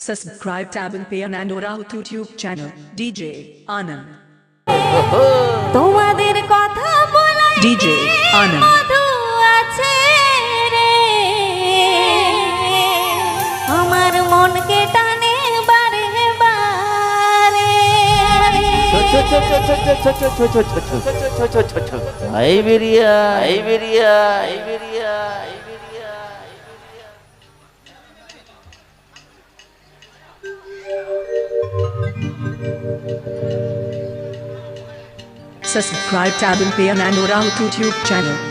Subscribe tab and pay and Orahu YouTube channel DJ Anand তোমাদের কথা বলাই DJ Anand মধু আছে রে আমার মনকে টানে বারে বারে Siberia Siberia Siberia Subscribe tab and pay and Orahu YouTube channel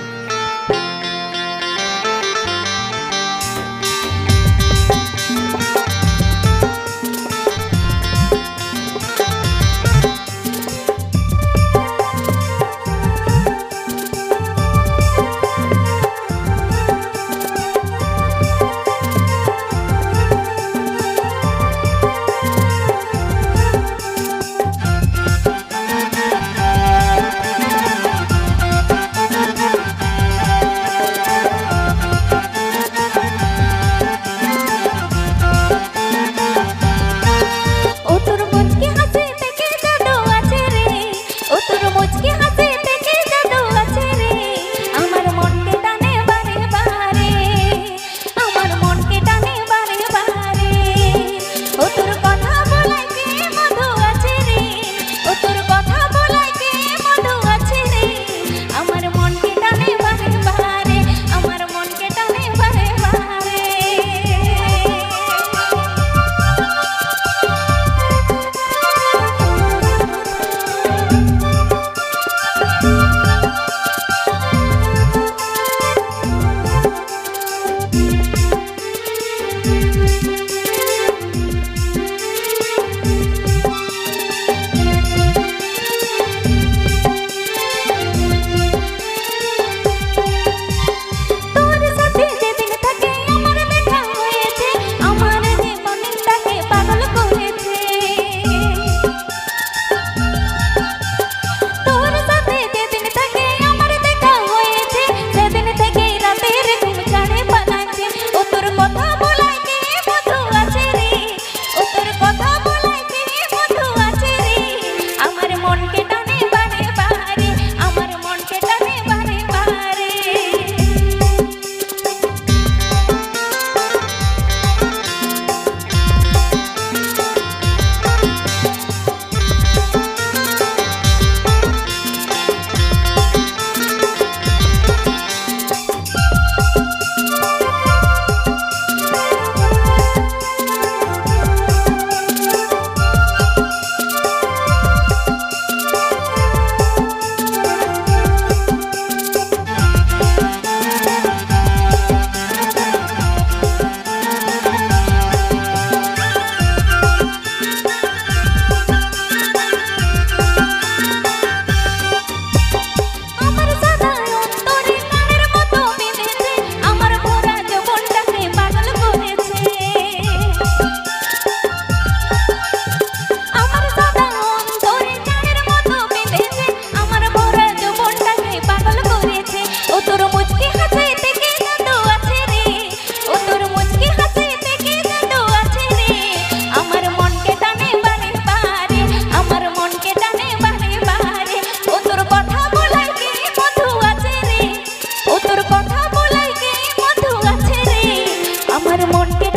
আমার মনকে